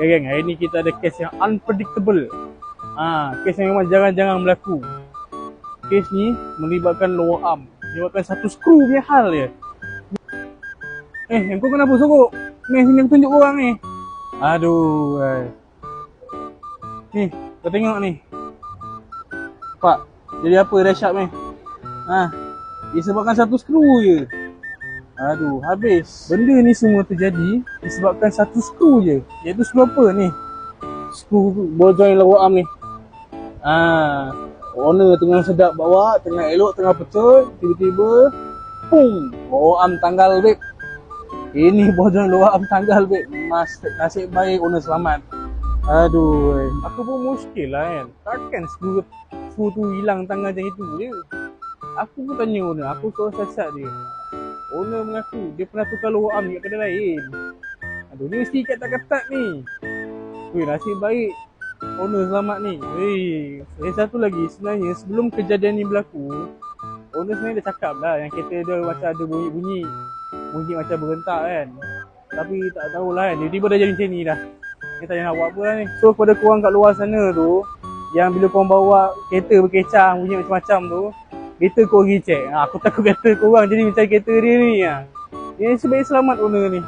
Okay geng, hari ni kita ada kes yang unpredictable. Ah, kes yang memang jarang-jarang berlaku. Kes ni melibatkan lower arm. Melibatkan satu skru punya hal je. Eh, yang kau kenapa sorok? Ni, sini aku tunjuk korang ni. Aduh, eh. Ni, kau tengok ni. Pak, jadi apa dahsyat ni? Ha, disebabkan satu skru je. Aduh, habis. Benda ni semua terjadi disebabkan satu skru je. Iaitu skru apa ni? Skru ball joint lower arm ni. Ah, owner tengah sedap bawa, tengah elok, tengah pecut, tiba-tiba pum, lower arm tanggal babe. Ini ball joint lower arm tanggal babe. Mas nasib baik owner selamat. Aduh, aku pun muskil lah kan. Takkan skru skru tu hilang tangan macam itu je. Aku pun tanya owner, aku suruh sasat dia. Owner mengaku dia pernah tukar lower arm dekat kedai lain. Aduh, ni mesti ketat-ketat ni. Weh, nasib baik owner selamat ni. Weh, eh satu lagi sebenarnya sebelum kejadian ni berlaku, owner sebenarnya dah cakap lah yang kereta dia macam ada bunyi-bunyi. Bunyi macam berentak kan. Tapi tak tahulah kan, tiba-tiba dah jadi macam ni dah. Ni tak nak buat apa lah ni. So kepada korang kat luar sana tu, yang bila korang bawa kereta berkecah bunyi macam-macam tu, kereta kau pergi check. Ha, aku takut kereta korang jadi macam kereta dia ni. Ha. Dia sebaik selamat owner ni.